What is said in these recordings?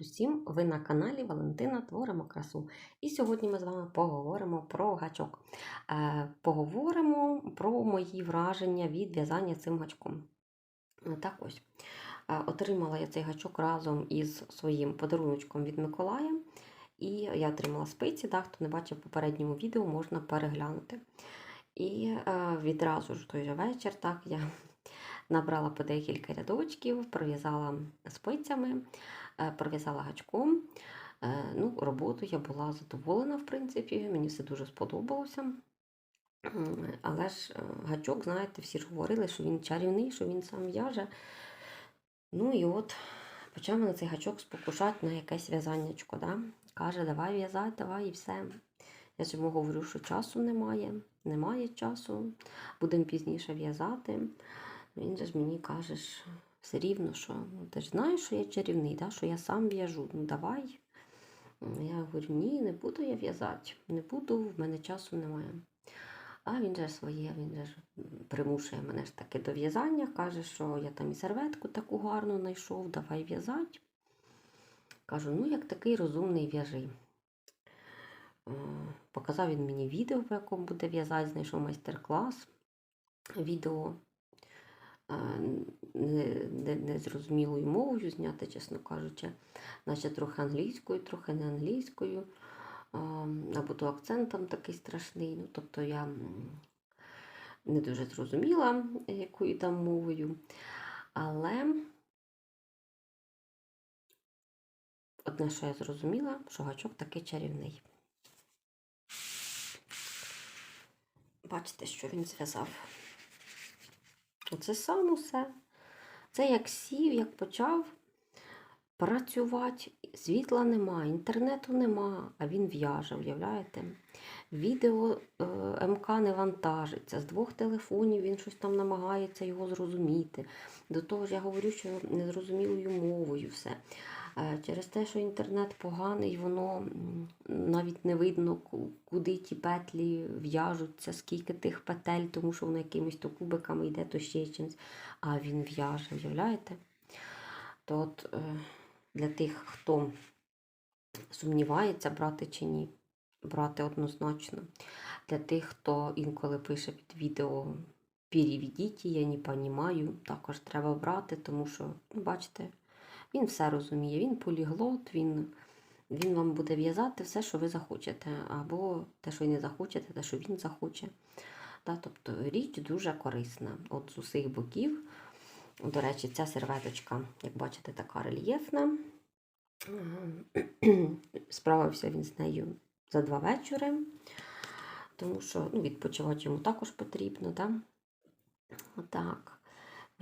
усім! Ви на каналі Валентина Творимо красу. І сьогодні ми з вами поговоримо про гачок. Е, Поговоримо про мої враження від в'язання цим гачком. Е, Так ось. Е, Отримала я цей гачок разом із своїм подаруночком від Миколая. І я отримала спиці, да, хто не бачив попередньому відео, можна переглянути. І відразу ж той же вечір так, я набрала по декілька рядочків, пров'язала спицями, е, пров'язала гачком. Е, Ну, роботу я була задоволена, в принципі, мені все дуже сподобалося. Але ж е, гачок, знаєте, всі ж говорили, що він чарівний, що він сам в'яже. Ну і от почав мене цей гачок спокушати на якесь в'язаннячко. Да? Каже, давай в'язати, давай і все. Я йому говорю, що часу немає, немає часу, будемо пізніше в'язати. Він же ж мені каже, все рівно, що ну, ти ж знаєш, що я чарівний, да? що я сам в'яжу. Ну давай. Я говорю, ні, не буду я в'язати, не буду, в мене часу немає. А він же своє, він же ж примушує мене ж таки до в'язання, каже, що я там і серветку таку гарну знайшов, давай в'язати. Кажу, ну як такий розумний в'яжи. Е, Показав він мені відео, по якому буде в'язати, знайшов майстер-клас. Відео незрозумілою мовою зняти, чесно кажучи, наче трохи англійською, трохи не англійською, або то акцентом такий страшний. Ну, тобто я не дуже зрозуміла, якою там мовою. Але одне, що я зрозуміла, що гачок такий чарівний. Бачите, що він зв'язав. Оце сам усе. Це як сів, як почав працювати. Світла нема, інтернету нема, а він в'яже, уявляєте? Відео е, МК не вантажиться, з двох телефонів він щось там намагається його зрозуміти. До того ж, я говорю, що незрозумілою мовою все. Е, Через те, що інтернет поганий, воно навіть не видно, куди ті петлі в'яжуться, скільки тих петель, тому що воно якимись то кубиками йде, то ще чимось. А він в'яже, уявляєте? То от е, для тих, хто сумнівається, брати чи ні, брати однозначно. Для тих, хто інколи пише під відео переведіть, я не розумію, також треба брати, тому що, ну, бачите, він все розуміє, він поліглот, він, він вам буде в'язати все, що ви захочете, або те, що ви не захочете, те, що він захоче. Да, тобто річ дуже корисна. От з усіх боків. До речі, ця серветочка, як бачите, така рельєфна. Справився він з нею за два вечори, тому що ну, відпочивати йому також потрібно. Да? Отак.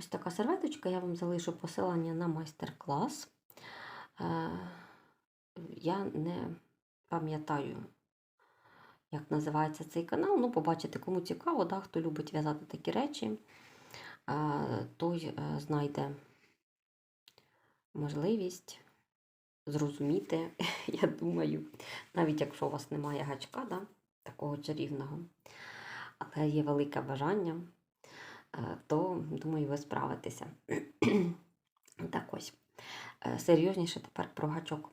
Ось така серветочка, я вам залишу посилання на майстер-клас. Е, Я не пам'ятаю, як називається цей канал. Ну, побачите, кому цікаво, да, хто любить в'язати такі речі, е, той е, знайде можливість зрозуміти, я думаю, навіть якщо у вас немає гачка, да, такого чарівного, але є велике бажання, то думаю, ви справитеся. Так ось. Е, Серйозніше тепер про гачок.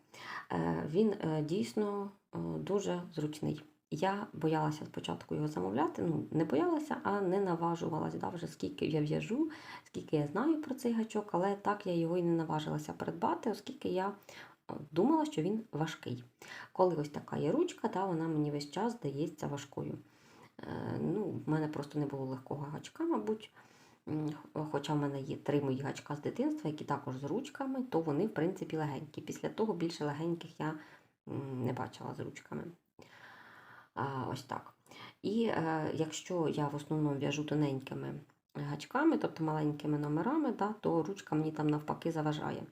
Е, Він е, дійсно е, дуже зручний. Я боялася спочатку його замовляти, ну не боялася, а не наважувалась. Да, вже скільки я в'яжу, скільки я знаю про цей гачок, але так я його і не наважилася придбати, оскільки я е, думала, що він важкий. Коли ось така є ручка, та вона мені весь час здається важкою. Е, Ну, в мене просто не було легкого гачка, мабуть. Хоча в мене є три мої гачка з дитинства, які також з ручками, то вони, в принципі, легенькі. Після того більше легеньких я не бачила з ручками. Ось так. І е, якщо я в основному в'яжу тоненькими гачками, тобто маленькими номерами, да, то ручка мені там навпаки заважає.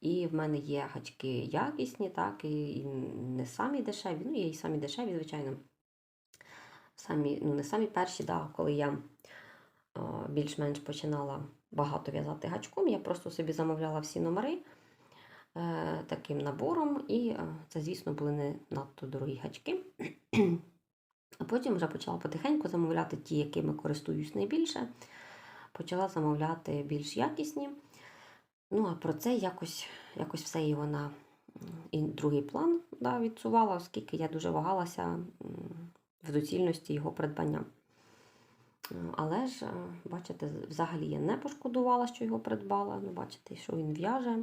І в мене є гачки якісні, так, і, не самі дешеві, ну є і самі дешеві, звичайно. Самі, ну, не самі перші, да, коли я більш-менш починала багато в'язати гачком, я просто собі замовляла всі номери е, таким набором, і е, це, звісно, були не надто дорогі гачки. А потім вже почала потихеньку замовляти ті, якими користуюсь найбільше. Почала замовляти більш якісні. Ну, а про це якось, якось все і вона і другий план да, відсувала, оскільки я дуже вагалася в доцільності його придбання. Е, Але ж, е, бачите, взагалі я не пошкодувала, що його придбала. Ну, бачите, що він в'яже.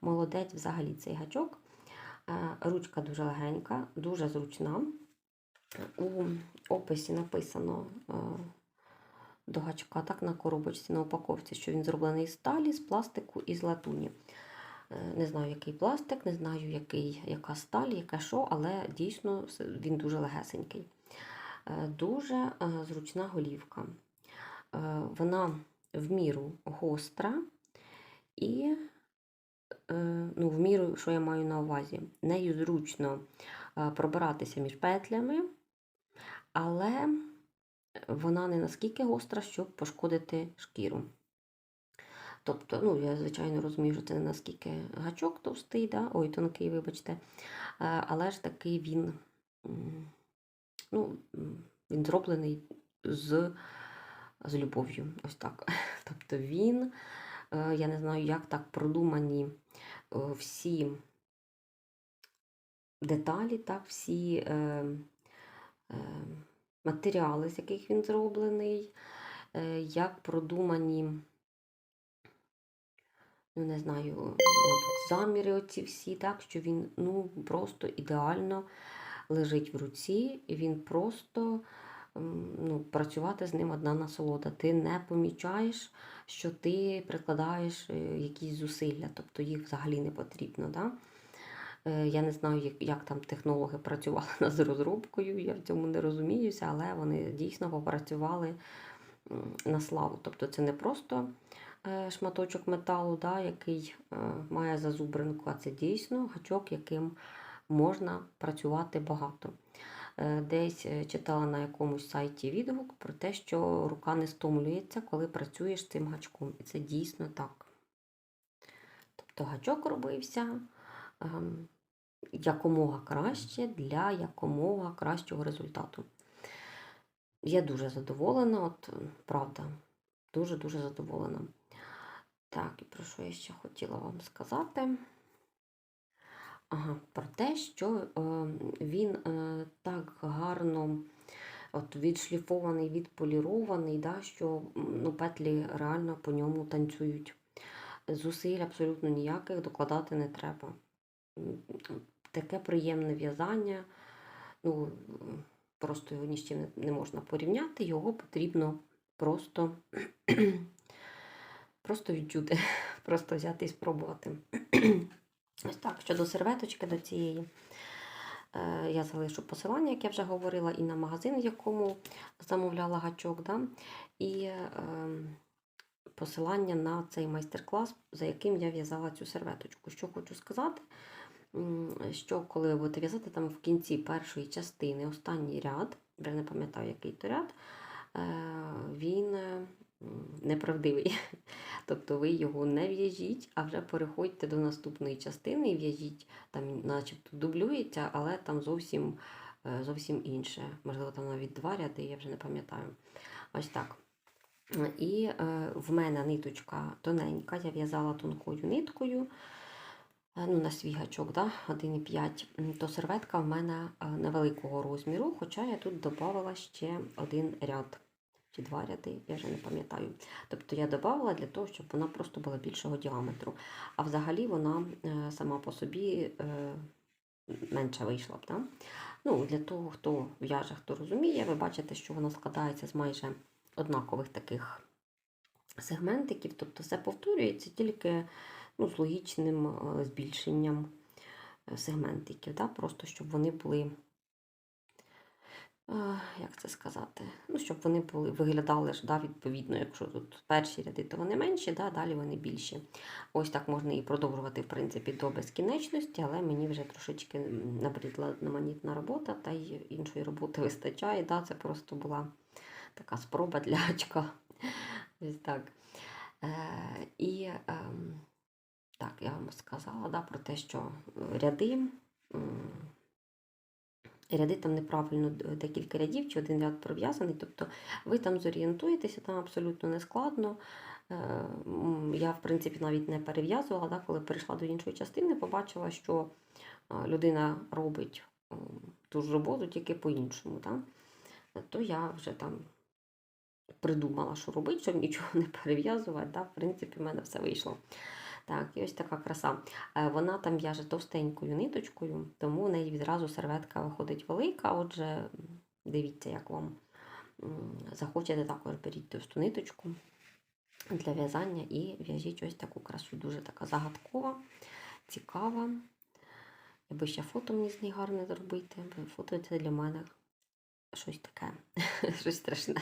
Молодець взагалі цей гачок. Е, Ручка дуже легенька, дуже зручна. У описі написано до гачка, так на коробочці, на упаковці, що він зроблений з сталі, з пластику і з латуні. Не знаю, який пластик, не знаю, який, яка сталь, яке що, але дійсно він дуже легесенький. Е, Дуже е, зручна голівка. Е, Вона в міру гостра і ну, в міру, що я маю на увазі, нею зручно пробиратися між петлями, але вона не наскільки гостра, щоб пошкодити шкіру. Тобто, ну, я, звичайно, розумію, що це не наскільки гачок товстий, да? ой, тонкий, вибачте, але ж таки він, ну, він зроблений з, з любов'ю. Ось так. Тобто він, е, я не знаю, як так продумані е, всі деталі, так, всі е, матеріали, з яких він зроблений, як продумані, ну не знаю, мабуть, заміри оці всі, так, що він ну, просто ідеально лежить в руці, він просто ну, працювати з ним одна насолода. Ти не помічаєш, що ти прикладаєш е, якісь зусилля, тобто їх взагалі не потрібно. Да? Е, Я не знаю, як, як там технологи працювали над розробкою, я в цьому не розуміюся, але вони дійсно попрацювали на славу. Тобто це не просто е, шматочок металу, да, який має зазубринку, а це дійсно гачок, яким можна працювати багато. Е, Десь е, читала на якомусь сайті відгук про те, що рука не стомлюється, коли працюєш цим гачком. І це дійсно так. Тобто гачок робився ем, якомога краще для якомога кращого результату. Я дуже задоволена, от е, правда, дуже-дуже задоволена. Так, і про що я ще хотіла вам сказати? Про те, що е, він е, так гарно от, відшліфований, відполірований, да, що ну, петлі реально по ньому танцюють. Зусиль абсолютно ніяких докладати не треба. Таке приємне в'язання. Ну, просто його ні з чим не, не можна порівняти, його потрібно просто, просто відчути, просто взяти і спробувати. Ось так, щодо серветочки до цієї. е, Я залишу посилання, як я вже говорила, і на магазин, в якому замовляла гачок, да? і е, посилання на цей майстер-клас, за яким я в'язала цю серветочку. Що хочу сказати, що коли будете в'язати там в кінці першої частини останній ряд, вже не пам'ятаю, який то ряд, він е, неправдивий. Тобто ви його не в'яжіть, а вже переходьте до наступної частини і в'яжіть, там начебто дублюється, але там зовсім, е, зовсім інше. Можливо, там навіть два ряди, я вже не пам'ятаю. Ось так. І е, в мене ниточка тоненька, я в'язала тонкою ниткою. Е, Ну, на свій гачок, да, 1,5, то серветка в мене е, невеликого розміру, хоча я тут додавала ще один ряд чи два ряди, я вже не пам'ятаю. Тобто я додавала для того, щоб вона просто була більшого діаметру. А взагалі вона е, сама по собі е, менша вийшла б. Да? Ну, для того, хто в'яже, хто розуміє, ви бачите, що вона складається з майже однакових таких сегментиків, тобто все повторюється тільки ну, з логічним е, збільшенням е, сегментиків, да? просто щоб вони були, е, як це сказати, ну, щоб вони були, виглядали да, відповідно, якщо тут перші ряди, то вони менші, да, далі вони більші. Ось так можна і продовжувати, в принципі, до безкінечності, але мені вже трошечки набридла одноманітна робота, та й іншої роботи вистачає. Да? Це просто була така спроба для очка. Ось так. Е, і ем, так, я вам сказала да, про те, що ряди ряди там неправильно декілька рядів чи один ряд пров'язаний. Тобто ви там зорієнтуєтеся, там абсолютно не складно. Е, Я, в принципі, навіть не перев'язувала, да, коли перейшла до іншої частини, побачила, що е, людина робить ту ж роботу тільки по-іншому. Да? То я вже там придумала, що робити, щоб нічого не перев'язувати. Да? В принципі, в мене все вийшло. Так, і ось така краса. Е, Вона там в'яже товстенькою ниточкою, тому в неї відразу серветка виходить велика. Отже, дивіться, як вам захочете, також беріть товсту ниточку для в'язання і в'яжіть ось таку красу. Дуже така загадкова, цікава. Я би ще фото мені з неї гарне зробити, фото це для мене щось таке, щось страшне.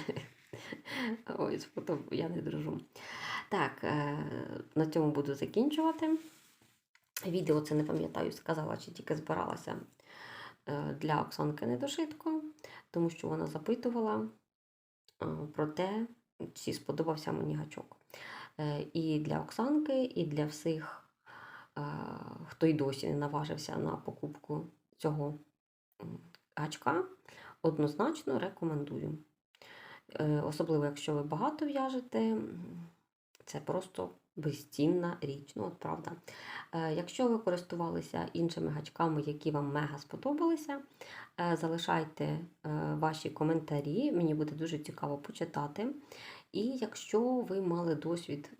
З фото я не дружу. Так, е, на цьому буду закінчувати. Відео це не пам'ятаю, сказала, чи тільки збиралася е, для Оксанки Недошитко, тому що вона запитувала е, про те, чи сподобався мені гачок. І для Оксанки, і для всіх, хто й досі не наважився на покупку цього гачка, однозначно рекомендую. Особливо, якщо ви багато в'яжете, це просто безцінна річ. Ну, от правда. Е, Якщо ви користувалися іншими гачками, які вам мега сподобалися, е, залишайте е, ваші коментарі, мені буде дуже цікаво почитати. І якщо ви мали досвід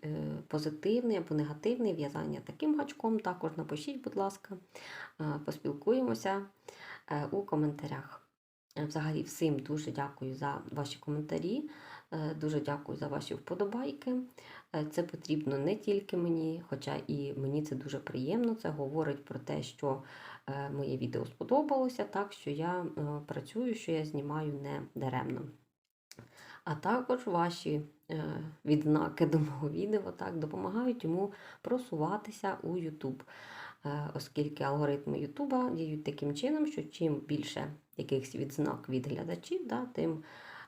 позитивний або негативний в'язання таким гачком, також напишіть, будь ласка, поспілкуємося у коментарях. Взагалі, всім дуже дякую за ваші коментарі, дуже дякую за ваші вподобайки. Е, Це потрібно не тільки мені, хоча і мені це дуже приємно. Це говорить про те, що е, моє відео сподобалося, так що я е, працюю, що я знімаю не даремно. А також ваші е, відзнаки до мого відео так, допомагають йому просуватися у YouTube. Е, Оскільки алгоритми Ютуба діють таким чином, що чим більше якихось відзнак від глядачів, да, тим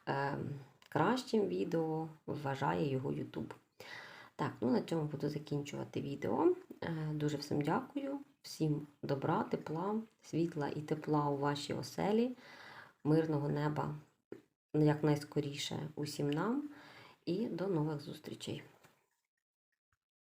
е, кращим відео вважає його YouTube. Так, ну на цьому буду закінчувати відео. Е, Дуже всім дякую, всім добра, тепла, світла і тепла у вашій оселі, мирного неба якнайскоріше усім нам і до нових зустрічей.